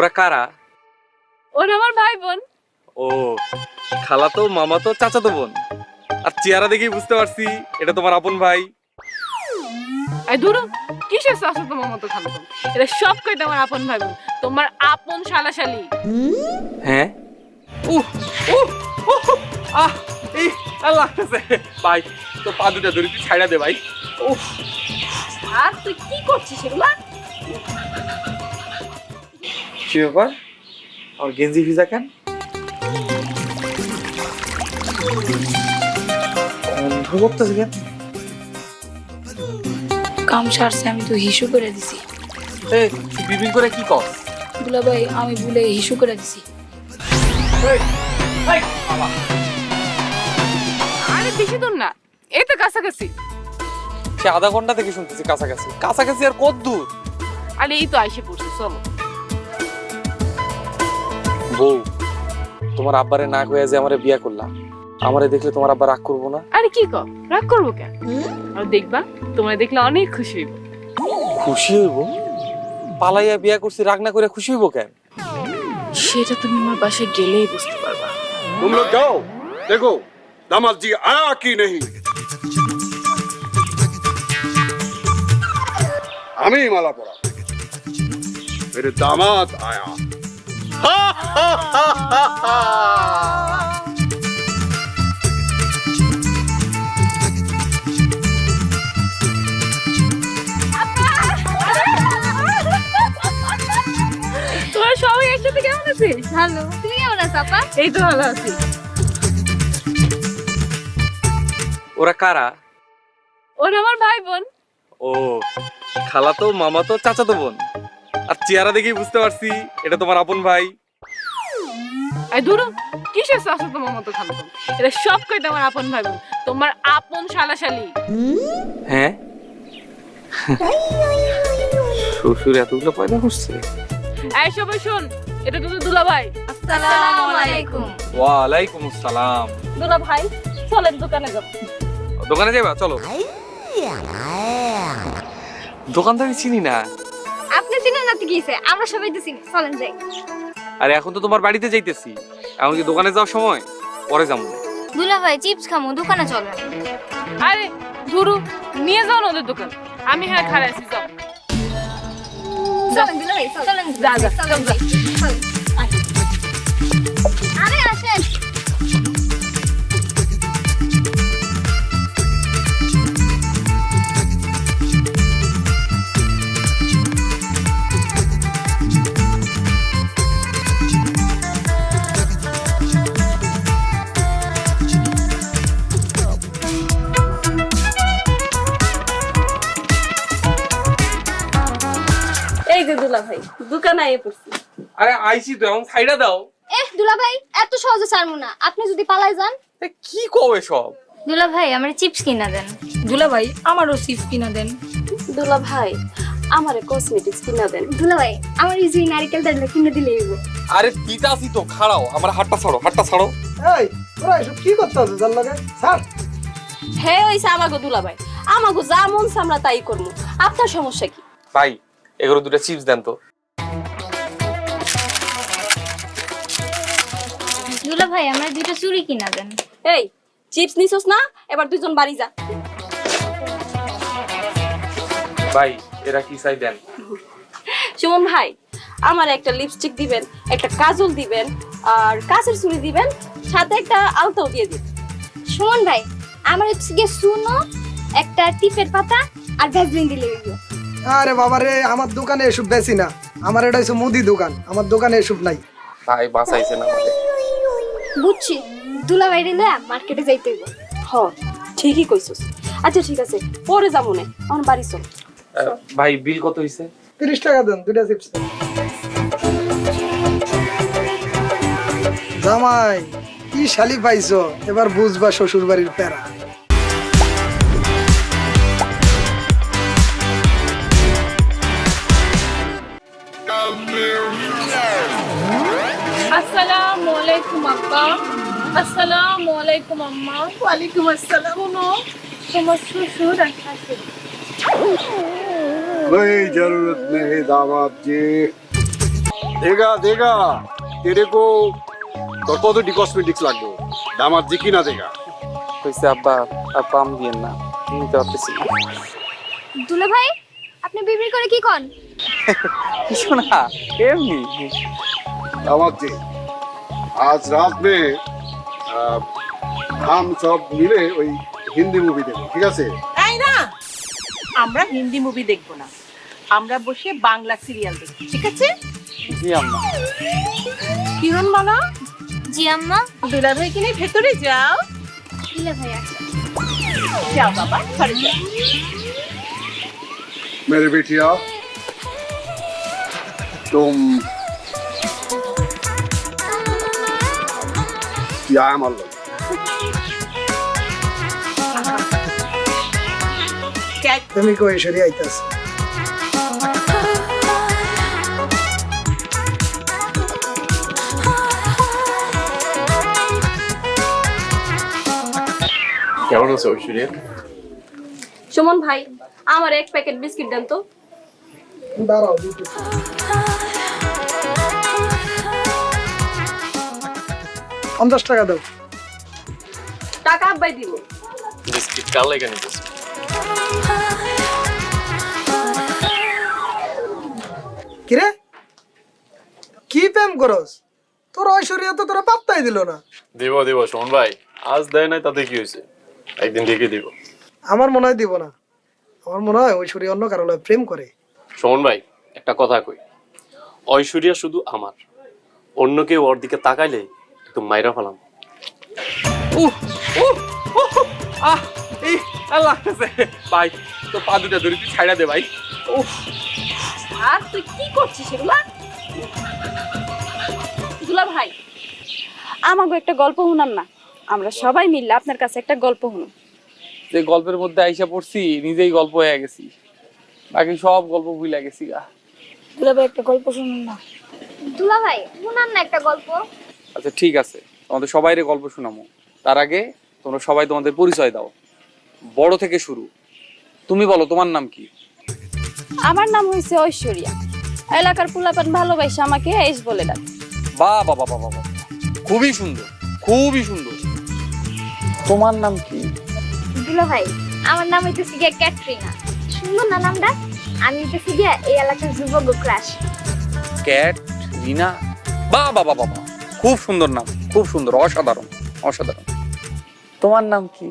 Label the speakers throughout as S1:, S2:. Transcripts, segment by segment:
S1: ওরা কারা?
S2: ওরা আমার ভাই বোন।
S1: ও খালা তো মামা তো চাচা তো বোন। আর চেহারা দেখেই বুঝতে পারছি এটা তোমার আপন ভাই।
S2: এই ধরো কিসের শাশু তোমার মতো খালো এটা সব কয়টা আমার আপন ভাই বোন। তোমার আপন শালাশালি।
S1: হ্যাঁ? উহ উহ উহ, আহ এই আল্লাহ ভাই তো পা দুটা ধরে তুই ছাইড়া দে ভাই। উফ
S2: আর তুই কি করছিস এগুলা?
S1: কি ব্যাপার আমার গেঞ্জি ভিজা কেন? গন্ধ করতেছে কেন?
S3: কাম সারছে আমি তো হিসু করে দিছি।
S1: এই তুই করে কি কর
S3: দুলা ভাই আমি ভুলে হিসু করে দিছি।
S2: আরে বেশি দূর না। এই তো কাছাকাছি।
S1: সে আধা ঘণ্টা থেকে শুনতেছি কাছাকাছি। কাছাকাছি আর কত দূর?
S2: আরে এই তো আইসে পড়ছে চলো।
S1: বউ তোমার আব্বারে না কইয়া যে আমারে বিয়া করলাম আমারে দেখলে তোমার আব্বা রাগ করবো না
S2: আরে কি কর রাগ করবো কেন আর দেখবা তোমার দেখলে অনেক খুশি হইব
S1: খুশি হইব পালাইয়া বিয়া করছি রাগ না করে খুশি হইব কেন
S2: সেটা তুমি আমার বাসায় গেলেই বুঝতে পারবা
S4: तुम लोग जाओ देखो दामाद जी आया कि नहीं আমি মালা পরা मेरे दामाद आया
S2: তোমার সবাই একসাথে কেমন আছিস?
S5: ভালো। তুমি কেমন আছো আপা?
S2: এই তো ভালো আছি।
S1: ওরা কারা?
S2: ওরা আমার ভাই বোন।
S1: ও খালা তো মামা তো চাচা তো বোন? আর চেহারা দেখেই বুঝতে পারছি এটা তোমার আপন ভাই।
S2: কিসের শাশু তোমার মতো খালো? এটা সব কয়টা আমার আপন ভাই তোমার আপন শালাশালি।
S1: হ্যাঁ? শ্বশুর এতগুলো পয়দা করছে?
S2: এই সবাই শোন এটা দুলা ভাই।
S5: আসসালামু আলাইকুম।
S1: ওয়ালাইকুম আসসালাম।
S2: দুলা ভাই চলেন দোকানে যাব
S1: দোকানে যাবা চলো। দোকান তো আমি চিনি না।
S5: আপনি চিনেন না হইছে? আমরা সবাই তো চিনি। চলেন যাই।
S1: আরে এখন তো তোমার বাড়িতে যাইতেছি। এখন কি দোকানে যাওয়ার সময়? পরে যাব।
S5: দুলা ভাই চিপস খামু দোকানে চলেন
S2: আরে ধুরু নিয়ে যাও না ওদের দোকান। আমি হ্যাঁ খাড়া আছি যাও।
S5: চলেন দুলা ভাই চলেন।
S2: যা, যা,
S5: চলেন। আরে আসেন।
S2: দুলা ভাই দোকানে আইয়ে পড়ছি।
S1: আরে আইছি তো এখন সাইডা দাও।
S5: এহ দুলা ভাই এত সহজে ছাড়মু না। আপনি যদি পালাই যান।
S1: কি কবে সব
S5: দুলা ভাই আমার চিপস কিনা দেন।
S3: দুলা ভাই আমারও সিফ কিনা দেন।
S2: দুলা ভাই আমারে কসমেটিক্স কিনা দেন।
S5: দুলা ভাই আমার এই যে নারকেল দাঁড়লে কিনে দিলে হইব।
S1: আরে দিতাছি তো খাড়াও আমার হাতটা ছাড়ো হাতটা ছাড়ো।
S6: এই তোরা এসব কি করতে আছে যার লাগে স্যার
S7: হে ওইসে আমাগো দুলা ভাই আমাগো যা মন তাই করব আপনার সমস্যা কি?
S1: ভাই এগুলো দুটো চিপস দেন তো।
S5: দুলা ভাই আমার দুইটা চুড়ি কিনা দেন।
S7: এই চিপস নিছস না? এবার দুজন বাড়ি যা।
S1: ভাই এরা কি চাই দেন?
S7: সুমন ভাই আমার একটা লিপস্টিক দিবেন একটা কাজল দিবেন আর কাঁচের চুড়ি দিবেন সাথে একটা আলতাও দিয়ে দিন
S5: সুমন ভাই আমার হচ্ছে গিয়ে শুনো একটা টিপের পাতা আর ভ্যাসলিন দিলে হইব।
S6: আরে বাবা রে আমার দোকানে এসব বেশি না। আমার এটা হচ্ছে মুদি দোকান আমার দোকানে এসব নাই।
S1: ভাই বাঁচাইছে না
S5: বুঝছি দুলা ভাই রে মার্কেটে যাইতে হইব।
S7: হ ঠিকই কইছস। আচ্ছা ঠিক আছে পরে যাব না আমার বাড়ি চল।
S1: ভাই বিল কত হইছে?
S6: তিরিশ টাকা দেন দুইটা চিপস। জামাই কি শালি পাইছো? এবার বুঝবা শ্বশুর বাড়ির প্যারা।
S2: আসসালামু আলাইকুম আম্মা ওয়ালাইকুম আসসালাম শোনো তোমার শ্বশুর আসছে
S4: कोई जरूरत नहीं दामाद जी देगा देगा तेरे को তোর কতটি কসমেটিক্স লাগবে দামাত জি কিনা দেগা
S1: কইছে আব্বা আর পাম দিয়েন না নিতে পারতেছি না
S5: দুলা ভাই আপনি বিবি করে কি কন
S1: কিছু না এমনি
S4: दामाद जी आज रात में আম সব মিলে ওই হিন্দি মুভি দেখব ঠিক আছে?
S8: তাই না? আমরা হিন্দি মুভি দেখব না। আমরা বসে বাংলা সিরিয়াল দেখব ঠিক আছে?
S1: জি আম্মা।
S8: কিরণ বলো
S5: জি আম্মা।
S8: দুলা ভাই কিনে ভেতরে যাও।
S5: দুলা ভাই
S8: যাও বাবা ঘরে যাও।
S4: মেরে বেটিয়া तुम তুই আয়
S8: আমার
S6: তুমি কই
S9: কেমন আছো ঐশ্বরিয়া?
S7: সুমন ভাই আমার এক প্যাকেট বিস্কিট দেন তো।
S6: দাঁড়াও পঞ্চাশ টাকা দাও।
S7: টাকা আব্বাই দিব।
S9: বিস্কিট কার লেগে নিতেছে
S6: কিরে? কি প্রেম করস? তোর ঐশ্বরিয়া তো তোরা পাত্তাই দিল না।
S9: দিব দিব শোন ভাই আজ দেয় নাই তাতে কি হয়েছে? একদিন ঠিকই দিব।
S6: আমার মনে হয় দিব না। আমার মনে হয় ঐশ্বরিয়া অন্য কারও লগে প্রেম করে।
S9: শোন ভাই একটা কথা কই। ঐশ্বরিয়া শুধু আমার। অন্য কেউ ওর দিকে তাকাইলে একটু মাইরা ফেলাম।
S1: উহ উহ উহ, আহ এই আর লাগতেছে। ভাই তো পা দুটা ধরে তুই ছাইড়া দে ভাই। উফ
S7: আর তুই কি করছিস এগুলা? দুলা ভাই আমাকে একটা গল্প শুনান না। আমরা সবাই মিললে আপনার কাছে একটা গল্প শুনুন
S1: যে গল্পের মধ্যে আইসা পড়ছি নিজেই গল্প হয়ে গেছি। বাকি সব গল্প ভুলে গেছি গা।
S3: দুলা ভাই একটা গল্প শুনুন না।
S5: দুলা ভাই শুনান না একটা গল্প।
S1: আচ্ছা ঠিক আছে। তোমাদের সবাইরে গল্প শোনামো তার আগে তোমরা সবাই তোমাদের পরিচয় দাও। বড় থেকে শুরু। তুমি বলো তোমার নাম কি?
S7: আমার নাম হয়েছে ঐশ্বরিয়া। এলাকার পুলাপান ভালোবাসে আমাকে এস বলে ডাক।
S1: বা বাবা বাবা বাবা খুবই সুন্দর খুবই সুন্দর। তোমার নাম কি?
S5: দুলা ভাই আমার নাম হইতেছে গিয়া ক্যাটরিনা। সুন্দর না নামটা? আমি হইতেছি গিয়া এই এলাকার যুবক ক্রাশ।
S1: ক্যাট রিনা বা বাবা বাবা খুব সুন্দর নাম খুব সুন্দর অসাধারণ অসাধারণ। তোমার নাম কি?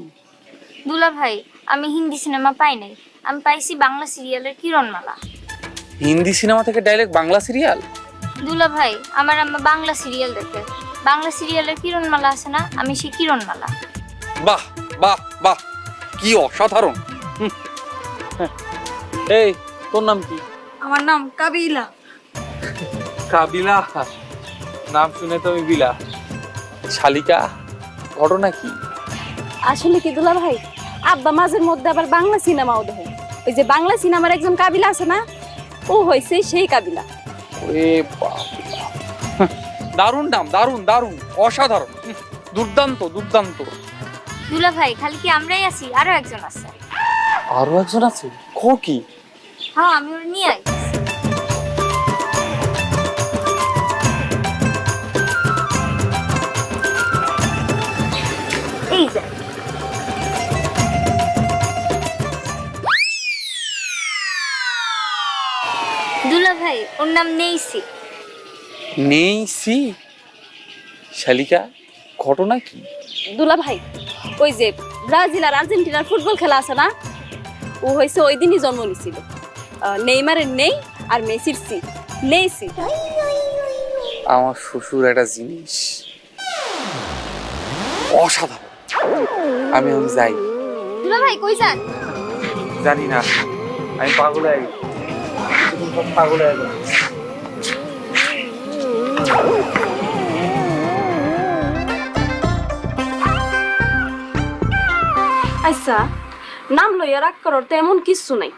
S5: দুলা ভাই আমি হিন্দি সিনেমা পাই নাই। আমি পাইছি বাংলা সিরিয়ালের কিরণমালা।
S1: হিন্দি সিনেমা থেকে ডাইরেক্ট বাংলা সিরিয়াল?
S5: দুলা ভাই আমার আম্মা বাংলা সিরিয়াল দেখে। বাংলা সিরিয়ালের কিরণমালা আছে না আমি সেই কিরণমালা।
S1: বাহ বাহ বাহ কি অসাধারণ। হুম। হ্যাঁ। এই তোর নাম কি?
S3: আমার নাম কাবিলা।
S1: কাবিলা। নাম শুনে তো আমি বিলা। শালিকা ঘটনা কি?
S7: আসলে কি দুলা ভাই? আব্বা মাঝের মধ্যে আবার বাংলা সিনেমাও দেখে ওই যে বাংলা সিনেমার একজন কাবিলা আছে না ও হয়েছে সেই কাবিলা।
S1: ওরে দারুণ নাম দারুণ দারুণ অসাধারণ। দুর্দান্ত দুর্দান্ত।
S5: দুলা ভাই খালি কি আমরাই আছি? আরও একজন আছে।
S1: আরও একজন আছে? ক কি?
S5: হ্যাঁ আমি ওর নিয়ে আই। যে দুলা ভাই ওর নাম নেইসি।
S1: নেই সি শালিকা ঘটনা কি?
S7: দুলা ভাই ওই যে ব্রাজিল আর আর্জেন্টিনার ফুটবল খেলা আছে না? ও হয়েছে ওই দিনই জন্ম আহ, নেইমারের নেই আর মেসির সি। নেইসি।
S1: আমার শ্বশুর একটা জিনিস। অসাধারণ। আমি এখন যাই।
S5: দুলা ভাই কই যান?
S1: জানি না। আমি পাগল হয়ে গেছি। পাগল হয়ে
S7: আচ্ছা নাম লইয়া রাগ করার তো এমন কিছু নাই।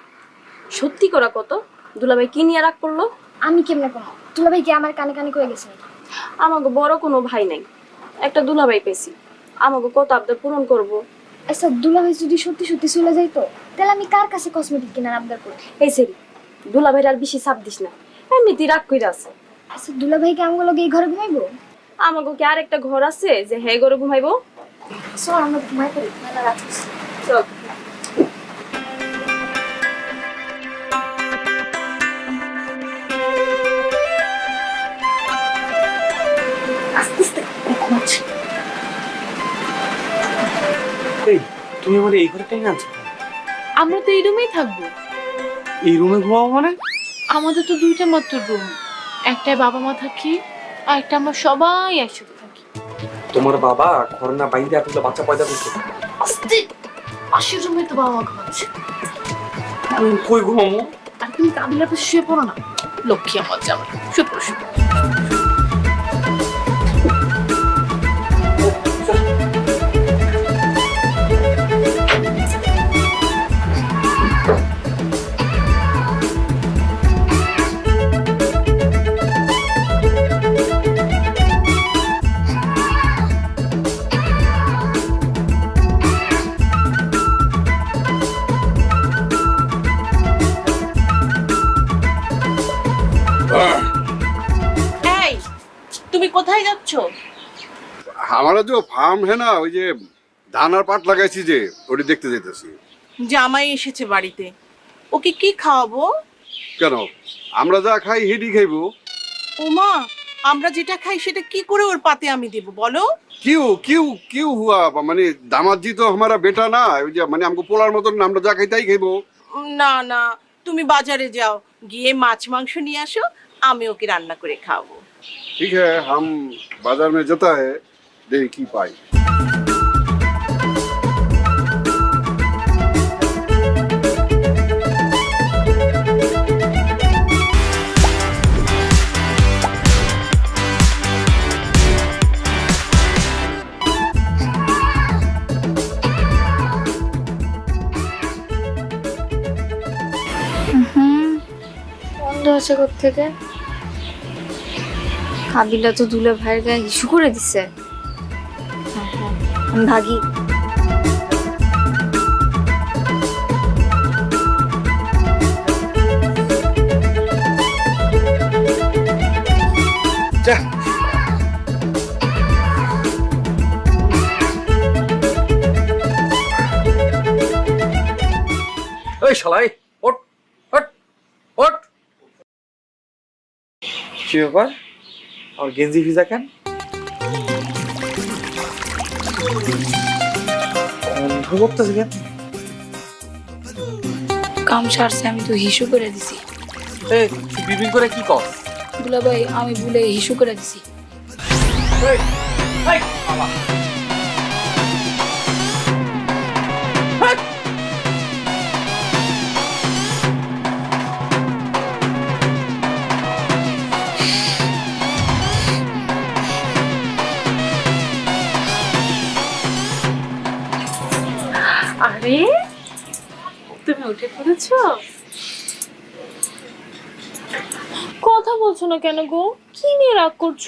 S7: সত্যি করা কত? দুলাভাই কি নিয়ে রাগ করল?
S5: আমি কেমনে কোনো দুলা ভাই কি আমার কানে কানে কয়ে গেছে
S7: আমাকে বড় কোনো ভাই নাই। একটা দুলাভাই পেয়েছি আমাকে কত আবদার পূরণ করব?
S5: আচ্ছা দুলা ভাই যদি সত্যি সত্যি চলে যাইতো তাহলে আমি কার কাছে কসমেটিক কেনার আবদার করব?
S7: এই সেরি দুলাভাইয়ের আর বেশি চাপ দিস না। এমনিতেই রাগ কইরা আছে।
S5: আচ্ছা দুলা ভাইকে আমাকে লোক এই ঘরে ঘুমাইবো?
S7: আমাকে কি আর একটা ঘর আছে যে হে ঘরে ঘুমাইবো?
S5: চল আমরা ঘুমাই পড়ি মেলা রাত
S7: চল।
S1: তুমি আমার এই ঘরে টেনে আনছো
S2: আমরা তো এই রুমেই থাকব।
S1: এই রুমে ঘুমাবো মানে?
S2: আমাদের তো দুইটা মাত্র রুম। একটায় বাবা মা থাকি আর একটা আমরা সবাই একসাথে থাকি।
S1: তোমার বাবা ঘর না বাইরে এতগুলো বাচ্চা পয়দা করছে
S2: আস্তে! পাশের রুমে তো বাবা মা ঘুমাচ্ছে।
S1: আমি কই ঘুমাবো?
S2: আর তুমি কাবিলার পাশে শুয়ে পড়ো না। লক্ষ্মী আমার জামা শুয়ে পড়ো শুয়ে
S4: আমরা যে ফার্ম হে না ওই যে ধানার পাট লাগাইছি যে ওটি দেখতে যেতেছি
S8: জামাই এসেছে বাড়িতে। ওকে কি খাওয়াবো?
S4: কেন? আমরা যা খাই হেডি খাইবো।
S8: ওমা আমরা যেটা খাই সেটা কি করে ওর পাতে আমি দেব বলো?
S4: কিউ কিউ কিউ হুয়া মানে দামাজি তো আমারা বেটা না ওই যে মানে আমাকে পোলার মতন আমরা যা খাই তাই খাইবো।
S8: না না তুমি বাজারে যাও গিয়ে মাছ মাংস নিয়ে আসো আমি ওকে রান্না করে খাওয়াবো।
S4: ঠিক হ্যাঁ হাম বাজার মে যেতে হ্যাঁ দেখি কি
S5: পাই বন্ধ আছে থেকে তো দুলে ভাইয়ের গায়ে ইস্যু করে দিছে। আমি ভাগি।
S1: যা। ওই শালাই ওট ওট ওট কি ব্যাপার? আর গেঞ্জি ভিজা কেন? গন্ধ করতেছে কেন
S3: কাম সারছে আমি তো হিসু করে দিছি।
S1: এই করে কি কর?
S3: দুলা ভাই আমি ভুলে হিসু করে দিছি।
S1: এই এই বাবা।
S2: উঠে পড়েছো? কথা বলছো না কেন গো? কি নিয়ে রাগ করছ?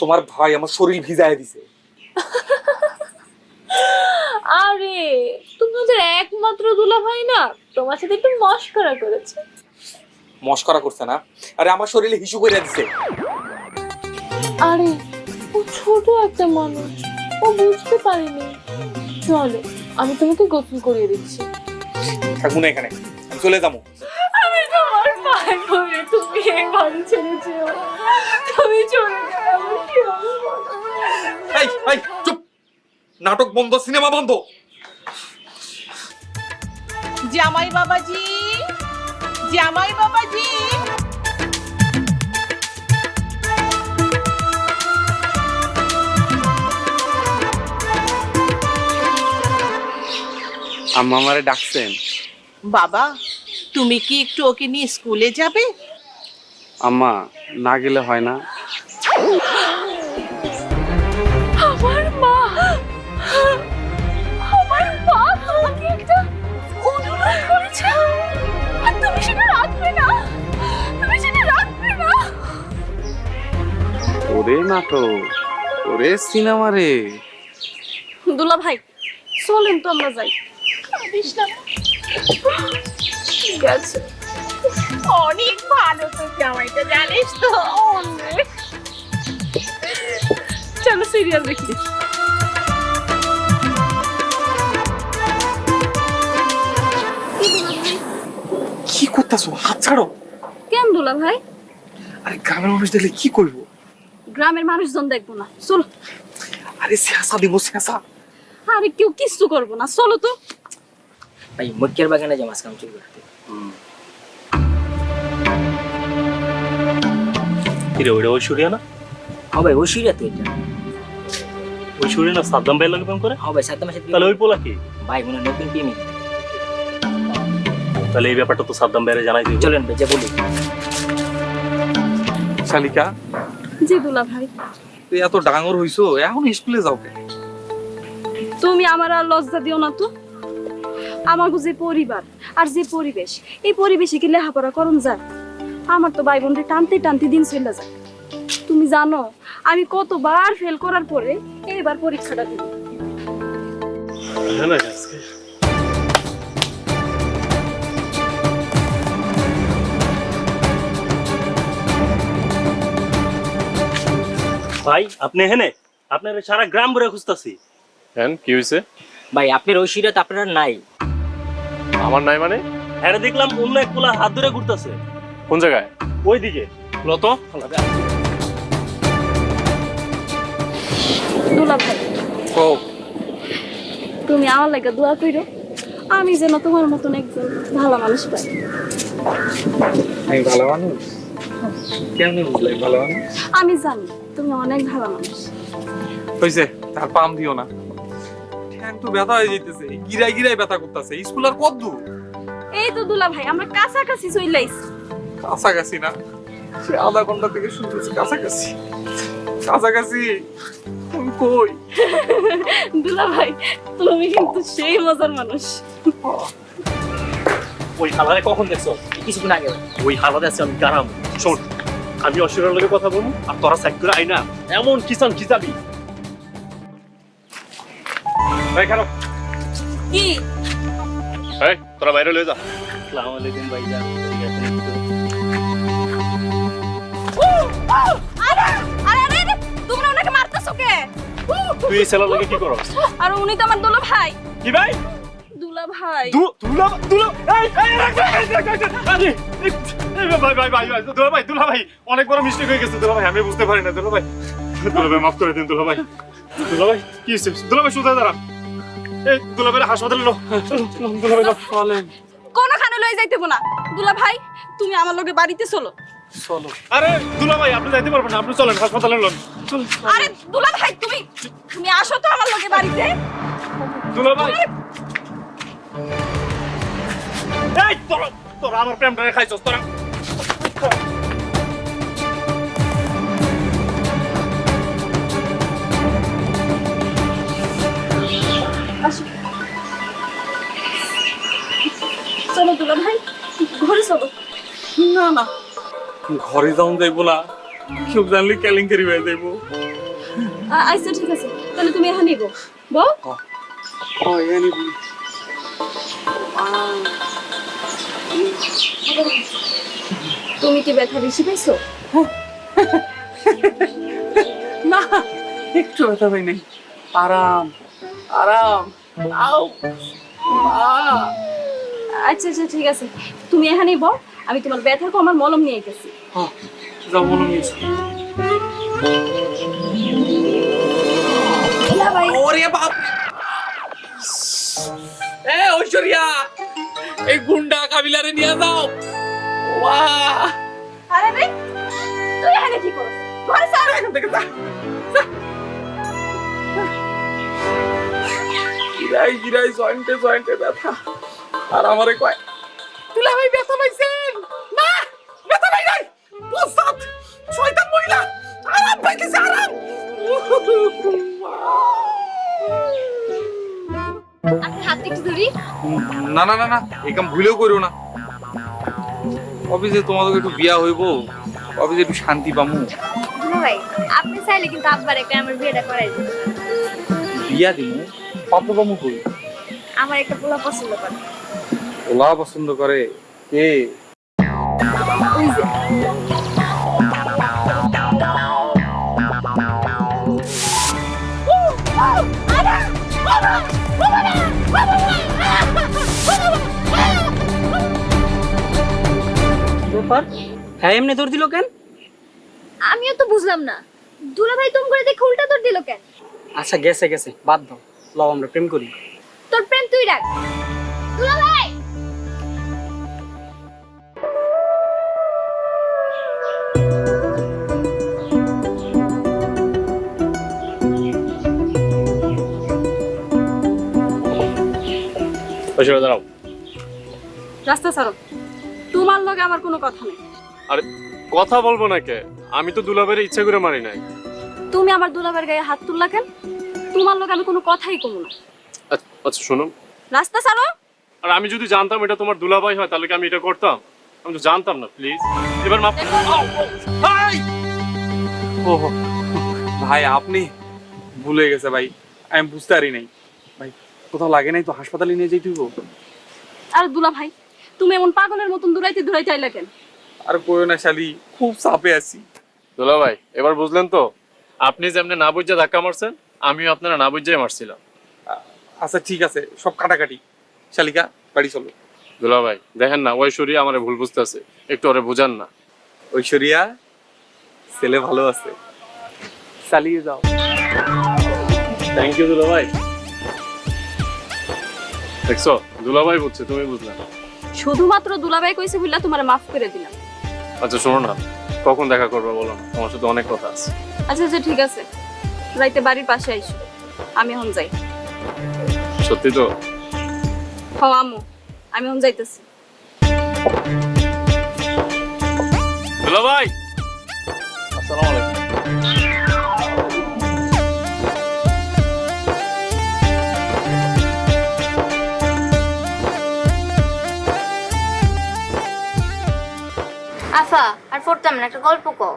S1: তোমার ভাই আমার শরীর ভিজায় দিছে।
S2: আরে তুমি ওদের একমাত্র দুলা ভাই না? তোমার সাথে একটু মস্করা করেছে।
S1: মস্করা করছে না? আরে আমার শরীরে হিসু করে দিছে।
S2: আরে ও ছোট একটা মানুষ। ও বুঝতে পারেনি। চলো আমি তোমাকে গোসল করিয়ে দিচ্ছি।
S1: থাকব না এখানে। আমি চলে যাব।
S2: আমি তোমার তুমি এই বাড়ি ছেড়েছো তুমি চলে বলো?
S1: এই এই চুপ! নাটক বন্ধ সিনেমা বন্ধ।
S8: জামাই বাবাজি জামাই বাবাজি।
S1: আম্মা আমারে ডাকছেন।
S8: বাবা তুমি কি একটু ওকে নিয়ে স্কুলে যাবে?
S1: আম্মা না গেলে হয় না।
S2: আমার মা আমার মা তোমাকে একটা অনুরোধ করেছে। আর তুমি সেটা রাখবে না তুমি সেটা রাখবে না।
S1: ওরে নাটক ওরে সিনেমা রে।
S7: দুলা ভাই চলেন তো আমরা যাই।
S2: না ঠিক আছে।
S8: অনেক ভালো তো জামাইটা জানিস তো? অনেক।
S7: চলো সিরিয়াল দেখি।
S1: কি করতেছো? হাত ছাড়ো।
S7: কেন দুলা ভাই?
S1: আরে গ্রামের মানুষ দেখলে কি করব?
S7: গ্রামের মানুষজন দেখব না। চলো।
S1: আরে শেষা দিব শেষা
S7: আরে কেউ কিচ্ছু করব না। চলো তো।
S10: ভাই মক্কের বাগানে যে মাছ কাম চুরি করতে
S9: কিরে ওইটা ঐশ্বরিয়া না
S10: হ্যাঁ ভাই ঐশ্বরিয়া তো এটা
S9: ঐশ্বরিয়া না সাদ্দাম ভাই লাগে প্রেম করে
S10: হ্যাঁ ভাই সাত মাসে
S9: তাহলে ওই পোলা কি
S10: ভাই মনে নতুন প্রেমিক
S9: তাহলে এই ব্যাপারটা তো সাদ্দাম ভাইরে জানাই দিই
S10: চলেন ভাই যে বলি
S1: শালিকা
S7: জি দুলা ভাই
S1: তুই এত ডাঙর হইছো এখন স্কুলে যাও কেন
S7: তুমি আমার আর লজ্জা দিও না তো আমার যে পরিবার আর যে পরিবেশ এই পরিবেশে কি লেখাপড়া করন যায়? আমার তো ভাই বোনরে টানতে টানতে দিন চলে যায়। তুমি জানো আমি কতবার ফেল করার পরে এবার পরীক্ষাটা দিব।
S9: হ্যাঁ না আজকে। ভাই আপনি হেনে আপনার সারা গ্রাম ঘুরে খুঁজতাছি।
S11: হ্যাঁ কি হয়েছে
S10: ভাই আপনার ঐশ্বরিয়া তো আপনার নাই।
S11: আমার নাই মানে?
S9: হ্যাঁ দেখলাম অন্য এক পোলা হাত ধরে ঘুরতেছে।
S11: কোন জায়গায়?
S9: ওইদিকে।
S11: লত?
S7: দুলা ভাই
S1: ও
S7: তুমি আমার লাগে দোয়া কইরো। আমি যেন তোমার মতন একজন ভালো মানুষ পাই।
S1: আমি ভালো মানুষ? কেমনি বুঝলাই ভালো মানুষ?
S7: আমি জানি তুমি অনেক ভালো মানুষ।
S1: হইছে তার পাম দিও না। ঠ্যাং তো ব্যথা হয়ে যাইতেছে। গিরাই গিরাই ব্যথা করতেছে। স্কুল আর কত দূর?
S7: এই তো দুলা ভাই আমরা কাছাকাছি
S1: কাছাকাছি না? সে আধা ঘণ্টা থেকে শুনতেছি কাছাকাছি। কাছাকাছি? তুমি কই?
S7: দুলা ভাই তুমি কিন্তু সেই মজার মানুষ।
S9: ওই হালারে কখন দেখছ?
S10: কিছুক্ষণ আগে।
S9: ওই হালাতে আছে আমি কারাম শোন আমি অশ্বরের লগে কথা বলব আর তোরা সাইড করে আইনা এমন কিসান খিচাবি
S1: ভাই খারাপ
S7: কি
S11: এই তোরা বাইরে লয়ে যা
S9: আসসালামু আলাইকুম ভাইজান
S7: আরে আরে আরে আরে, তোমরা ওনাকে মারতেছো কে
S9: তুই এই ছেলের লগে কি করস
S7: আর উনি তো আমার দুলা ভাই
S9: কি ভাই
S7: দুলা ভাই
S9: দুলা দুলা এই এই রাখ, রাখ, রাখ, রাখ, রাখ, রাখ, আরে, এই, এই, ভাই ভাই ভাই ভাই দুলা ভাই দুলা ভাই অনেক বড় মিস্টেক হয়ে গেছে দুলা ভাই আমি বুঝতে পারি না দুলা ভাই দুলা ভাই মাফ করে দিন দুলা ভাই দুলা ভাই কি হয়েছে দুলা ভাই শুধু দাঁড়ান এই দুলা ভাই হাসপাতালে লো দুলা ভাই লো।
S1: চলেন।
S7: কোনখানে লয়ে যাইতে না। দুলা ভাই তুমি আমার লগে বাড়িতে চলো।
S1: চলো।
S9: আরে দুলা ভাই আপনি যাইতে পারবেন না। আপনি চলেন হাসপাতালে লোন।
S7: আরে দুলা ভাই তুমি তুমি আসো তো আমার লগে বাড়িতে।
S9: দুলা ভাই এই তোরা তোরা আমার প্রেমটা খাইছস তোরা।
S7: দুলা ভাই ঘরে চলো
S1: না না। ঘরে যাওন যাইবো না। কেউ জানলে কেলেঙ্কারি হয়ে যাইবো।
S7: আচ্ছা ঠিক আছে। তাহলে তুমি এখানে গো বল
S1: ও
S7: তুমি কি ব্যথা বেশি পাইছো?
S1: না একটু ব্যথা পাই নাই। আরাম আরাম। আও আ।
S7: আচ্ছা আচ্ছা ঠিক আছে। তুমি এখানেই বল আমি তোমার ব্যথা আমার মলম নিয়ে গেছি
S1: হ্যাঁ, যাও নিয়েছি ওরে বাপ! এ ঐশ্বরিয়া এই গুন্ডা কাবিলারে নিয়ে যাও। বাহ
S7: আরে রে তুই এখানে কি করছ ঘরে চল
S1: এখান থেকে যা যা। গিরাই গিরাই জয়েন্টে জয়েন্টে ব্যথা। আর আমারে কয় তুলা ভাই ব্যথা পাইছেন? না ব্যথা পাই নাই। শয়তান মহিলা আরাম পাইতেছে আরাম।
S5: আপনার হাতটা একটু ধরি।
S1: না না না না ভুলেও করো না। অফিসে তোমাদের একটু বিয়া হইব অফিসে একটু শান্তি পামু।
S5: ভাই আপনি চাইলে কিন্তু আব্বার একটা আমার বিয়েটা করাই দিন
S1: বিয়া দিমু? পাপ্পু পামু কই?
S5: আমার একটা পোলা পছন্দ করে।
S1: ওলা পছন্দ করে কে?
S10: ব্যাপার হ্যাঁ এমনি দৌড় দিল কেন?
S5: আমিও তো বুঝলাম না। দুলা ভাই তুম করে দেখে উল্টা তোর দিল কেন?
S10: আচ্ছা গেছে গেছে বাদ দাও। লও আমরা প্রেম করি।
S5: তোর প্রেম তুই রাখ। দুলা ভাই!
S11: ঐশ্বরিয়া দাঁড়াও।
S7: রাস্তা ছাড়ো। তোমার লগে আমার কোনো কথা নেই।
S11: আরে কথা বলব না কে? আমি তো দুলাভাইয়ের ইচ্ছা করে মারি নাই।
S7: তুমি আমার দুলাবের গায়ে হাত তুললা কেন? তোমার লগে আমি কোনো কথাই কমু না।
S11: আচ্ছা, আচ্ছা শোনো।
S7: রাস্তা ছাড়ো
S11: আর আমি যদি জানতাম এটা তোমার দুলাভাই হয় তাহলে কি আমি এটা করতাম? আমি তো জানতাম না প্লিজ এবার মাফ
S1: ও ভাই! আপনি ভুলে গেছে ভাই। আমি বুঝতে পারি নাই। ভাই কোথাও লাগে নাই তো হাসপাতালে নিয়ে যেতে হইব?
S7: আর দুলা ভাই তুমি এমন পাগলের মতন দূরাইতে দূরাইতে আইলা কেন?
S1: আর কইও না শালি খুব চাপে আছি।
S11: দুলাভাই এবার বুঝলেন তো? আপনি যেমনি না বুঝে ধাক্কা মারছেন আমিও আপনারা না বুঝে মারছিলাম।
S1: আচ্ছা ঠিক আছে সব কাটাকাটি। শালিকা বাড়ি চলো।
S11: দুলা ভাই দেখেন না ঐশ্বরিয়া আমার ভুল বুঝতেছে। একটু ওরে বোঝান না।
S1: ঐশ্বরিয়া ছেলে ভালো আছে। চালিয়ে যাও।
S11: থ্যাংক ইউ দুলা ভাই। দেখছ দুলাভাই বুঝছে তুমি বুঝলে। না
S7: শুধুমাত্র দুলাভাই কইছে বুঝলা তোমার মাফ করে দিলাম।
S11: আচ্ছা শোনো না কখন দেখা করবে বলো? না তোমার সাথে অনেক কথা আছে।
S7: আচ্ছা আচ্ছা ঠিক আছে। রাইতে বাড়ির পাশে আইসো। আমি এখন যাই।
S11: সত্যি তো?
S7: হ আমু আমি এখন যাইতেছি।
S11: দুলাভাই আসসালামু আলাইকুম।
S5: আফা আর পড়তাম না একটা গল্প কও।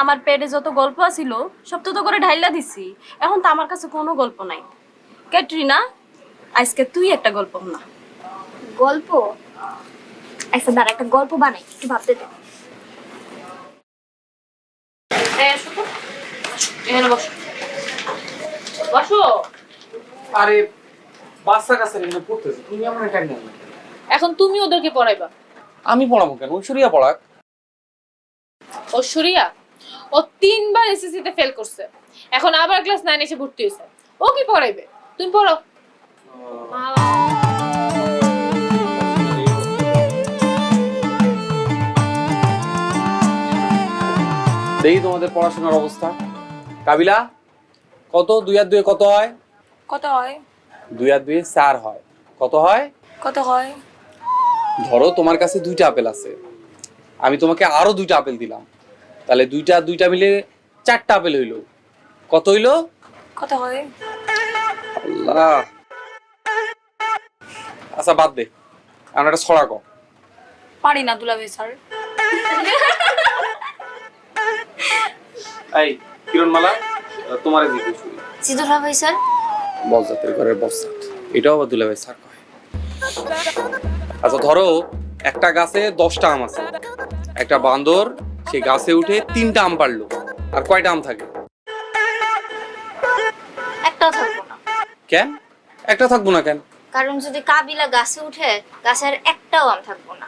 S7: আমার পেটে যত গল্প আছিল সব তো তো করে ঢাইলা দিছি। এখন তো আমার কাছে কোনো গল্প নাই। ক্যাটরিনা আজকে তুই একটা গল্প না
S5: গল্প? আচ্ছা দাঁড়া একটা গল্প বানাই একটু ভাবতে দে।
S2: এখানে বসো। বসো।
S1: আরে বাচ্চা কাছে এখানে পড়তেছে তুমি আমার টাইম নেই
S2: এখন তুমি ওদেরকে পড়াইবা।
S1: আমি পড়াবো কেন? ঐশ্বরিয়া পড়াক।
S2: ঐশ্বরিয়া? ও তিনবার এসএসসি তে ফেল করছে। এখন আবার ক্লাস নাইন এসে ভর্তি হয়েছে। ও কি পড়াইবে? তুমি পড়ো।
S1: দেখি তোমাদের পড়াশোনার অবস্থা। কাবিলা কত? দুই আর দুয়ে কত হয়?
S3: কত হয়?
S1: দুই আর দুয়ে চার হয়। কত হয়?
S3: কত হয়?
S1: ধরো তোমার কাছে দুইটা আপেল আছে। আমি তোমাকে আরও দুইটা আপেল দিলাম। তাহলে দুইটা দুইটা মিলে চারটা আপেল হইল। কত হইল?
S3: কত হয়?
S1: আল্লাহ আচ্ছা বাদ দে। আমরা একটা ছড়া কর
S3: পারি না দুলাভাই স্যার
S1: এই কিরণমালা তোমার জিজ্ঞেস করি।
S5: সিধুরা ভাই স্যার
S1: বজ্জাতের ঘরের বজ্জাত এটাও আবার দুলাভাই স্যার কয়। আচ্ছা ধরো একটা গাছে দশটা আম আছে। একটা বান্দর সে গাছে উঠে তিনটা আম পারল আর কয়টা আম থাকে
S5: একটাও থাকব না
S1: কেন? একটা থাকব না কেন?
S5: কারণ যদি কাবিলা গাছে উঠে গাছের একটাও আম থাকব না।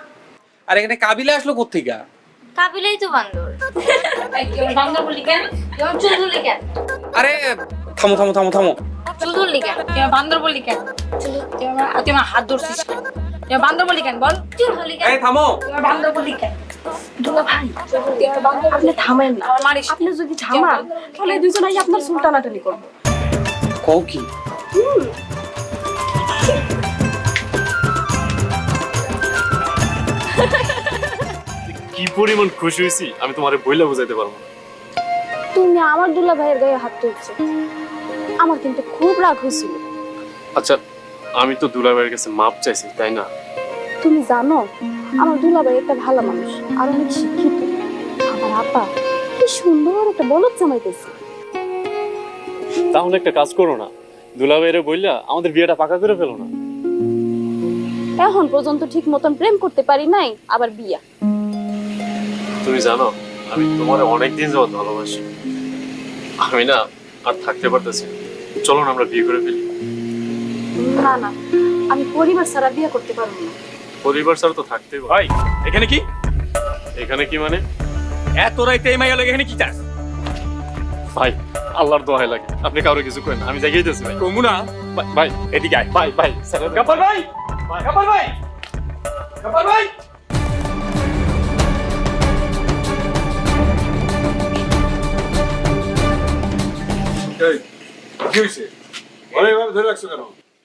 S1: আর এখানে কাবিলা আসলো কোথেকে
S5: কাবিলাই তো বান্দর। বান্দর বলি কেন? যেমন চুল ধরলি কেন?
S1: আরে থামো থামো থামো থামো।
S5: চুল ধরলি কেন?
S3: তুই বান্দর বললি কেন?
S5: চুল
S3: তুই আমার আমার হাত ধরছিস কেন? তুই বান্দর বললি কেন? বল।
S5: চুল ধরলি কেন?
S1: এই থামো।
S3: তুই বান্দর বললি কেন?
S7: দুলা ভাই আপনি থামেন না। আপনি যদি থামান তাহলে দুজনাই আপনার চুল টানাটানি করব।
S1: কও কি?
S11: কি পরিমাণ খুশি হয়েছি আমি তোমার বইলে বুঝাইতে পারব না।
S7: তুমি আমার দুলা ভাইয়ের গায়ে হাত তুলছো। আমার কিন্তু খুব রাগ হয়েছিল।
S11: আচ্ছা আমি তো দুলাভাইয়ের কাছে মাপ চাইছি তাই না?
S7: তুমি জানো আমার দুলা ভাই একটা ভালো মানুষ আর অনেক শিক্ষিত। আমার আপা কি সুন্দর একটা বলদ জামাইতেছে।
S11: তাহলে একটা কাজ করো না দুলাভাইয়ের বইলা আমাদের বিয়েটা পাকা করে ফেলো না।
S7: এখন পর্যন্ত ঠিক মতন প্রেম করতে পারি নাই আবার বিয়া।
S11: তুমি জানো আমি তোমার অনেকদিন যাবত ভালোবাসি। আমি না আর থাকতে পারতেছি না। চলো না আমরা বিয়ে করে ফেলি।
S7: না না আমি পরিবার ছাড়া বিয়ে করতে পারব না।
S11: পরিবার ছাড়া তো পারব।
S9: ভাই এখানে কি?
S11: এখানে কি মানে?
S9: এত রাইতে এই মাইয়া লাগে এখানে কি চাস?
S11: ভাই আল্লাহর দোহাই লাগে। আপনি কারও কিছু করেন আমি জাগিয়েতেছি ভাই।
S9: কমুনা
S11: ভাই, ভাই
S9: এদিকে আয়।
S11: ভাই ভাই
S9: কাপাল ভাই! কাপাল ভাই! কাপাল ভাই!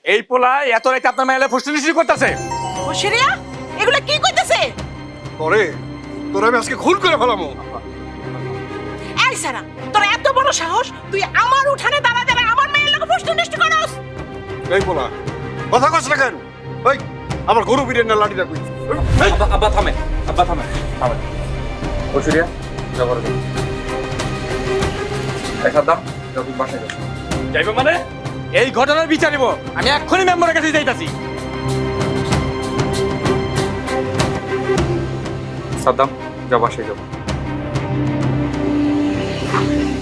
S9: এই পোলা এত রাইতে আপনার মেয়েলে ফুসলিশি করতেছে।
S8: হোসেরিয়া এগুলা কি কইতেছে?
S4: পরে তোর আমি আজকে খুন করে ফেলামো।
S8: এই সারা তোর এত বড় সাহস? তুই আমার উঠানে দাঁড়া দাঁড়া আমার মেয়ের লোক নষ্ট করস।
S4: এই বলা কথা কস না কেন? ওই আমার গরু না কই?
S1: আব্বা আব্বা থামে আব্বা থামে থামে। ঐশ্বরিয়া যা করো এক হাত দাম যা তুমি বাসায়
S9: যাইবে মানে? এই ঘটনার বিচার নিব। আমি এক্ষুনি মেম্বারের কাছে যাইতাছি।
S1: সাদ্দাম যা বাসায় যাও।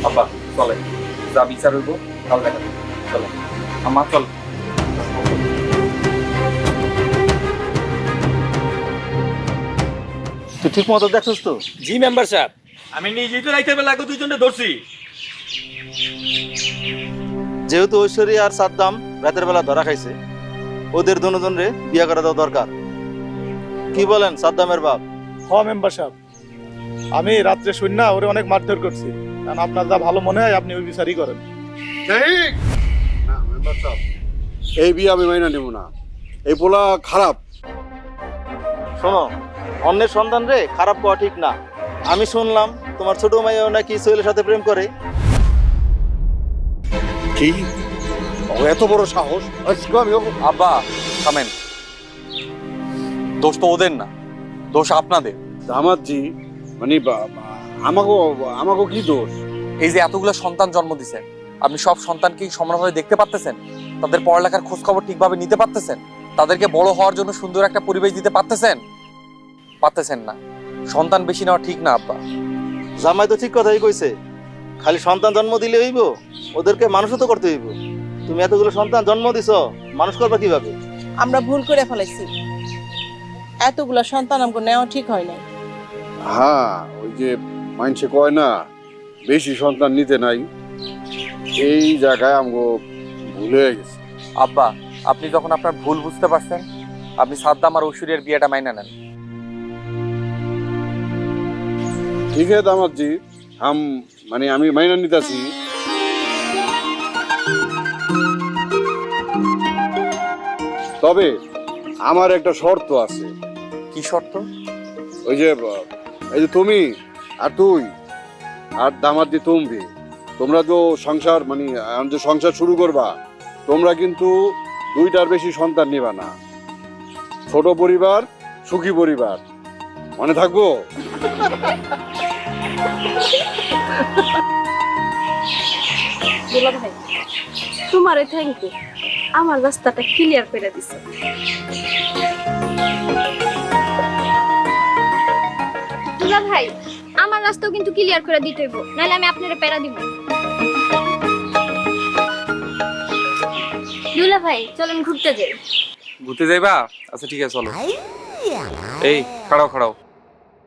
S1: আব্বা চলে। যা বিচার হইব কাল দেখা। চলো। চল।
S10: তুই ঠিক মতো দেখছিস তো?
S9: জি মেম্বার সাহেব। আমি নিজেই তো রাইতে বেলা দুইজনে ধরছি।
S12: যেহেতু ঐশ্বরী আর সাদ্দাম রাতের বেলা ধরা খাইছে ওদের দুজন রে বিয়ে করা দেওয়া দরকার। কি বলেন সাদ্দামের বাপ?
S13: হ মেম্বার সাহেব। আমি রাত্রে শূন্য ওরে অনেক মারধর করছি। কারণ আপনার যা ভালো মনে হয় আপনি ওই বিচারই করেন।
S4: ঠিক। না মেম্বার সাহেব এই বিয়ে আমি মাইনা নেব না। এই পোলা খারাপ।
S12: শোনো অন্যের সন্তান রে খারাপ পাওয়া ঠিক না। আমি শুনলাম তোমার ছোট মাইয়াও নাকি সোহেলের সাথে প্রেম করে।
S4: কি? ও এত বড় সাহস? আমি
S1: আব্বা থামেন। দোষ তো ওদের না দোষ আপনাদের।
S4: দামাজি মানে আমাকে আমাকে কি দোষ?
S1: এই যে এতগুলো সন্তান জন্ম দিছেন আপনি সব সন্তানকে সমানভাবে দেখতে পারতেছেন? তাদের পড়ালেখার খোঁজ খবর ঠিকভাবে নিতে পারতেছেন? তাদেরকে বড় হওয়ার জন্য সুন্দর একটা পরিবেশ দিতে পারতেছেন? পারতেছেন না। সন্তান বেশি নেওয়া ঠিক না আব্বা।
S12: জামাই তো ঠিক কথাই কইছে খালি সন্তান জন্ম দিলে হইব ওদেরকে মানুষও তো করতে হইব। তুমি এতগুলো সন্তান জন্ম দিছ মানুষ করবা কীভাবে?
S8: আমরা ভুল করে ফেলাইছি এতগুলা সন্তান আমাকে নেওয়া ঠিক হয় নাই।
S4: হ্যাঁ ওই যে মাইনসে কয় না বেশি সন্তান নিতে নাই এই জায়গায় আমগো ভুলে গেছে।
S1: আব্বা আপনি যখন আপনার ভুল বুঝতে পারছেন আপনি সাদ্দাম আর ঐশ্বরিয়ার বিয়েটা মাইনা নেন।
S4: ঠিক আছে দামাজি আম মানে আমি মাইনা নিতেছি। তবে আমার একটা শর্ত আছে।
S1: কি শর্ত?
S4: ওই যে এই যে তুমি আর তুই আর দামাদি তুমি তোমরা তো সংসার মানে যে সংসার শুরু করবা, তোমরা কিন্তু দুইটার বেশি সন্তান নিবা না। ছোট পরিবার, সুখী পরিবার। মনে থাকব?
S7: তোমারে থ্যাংক ইউ আমার রাস্তাটা ক্লিয়ার করে দিছে।
S5: দুলা ভাই আমার রাস্তাও কিন্তু ক্লিয়ার করে দিতে হইব নাহলে আমি আপনারে প্যারা দিব। দুলা ভাই চলেন ঘুরতে যাই।
S1: ঘুরতে যাইবা? আচ্ছা ঠিক আছে চলো। এই খাড়াও খাড়াও।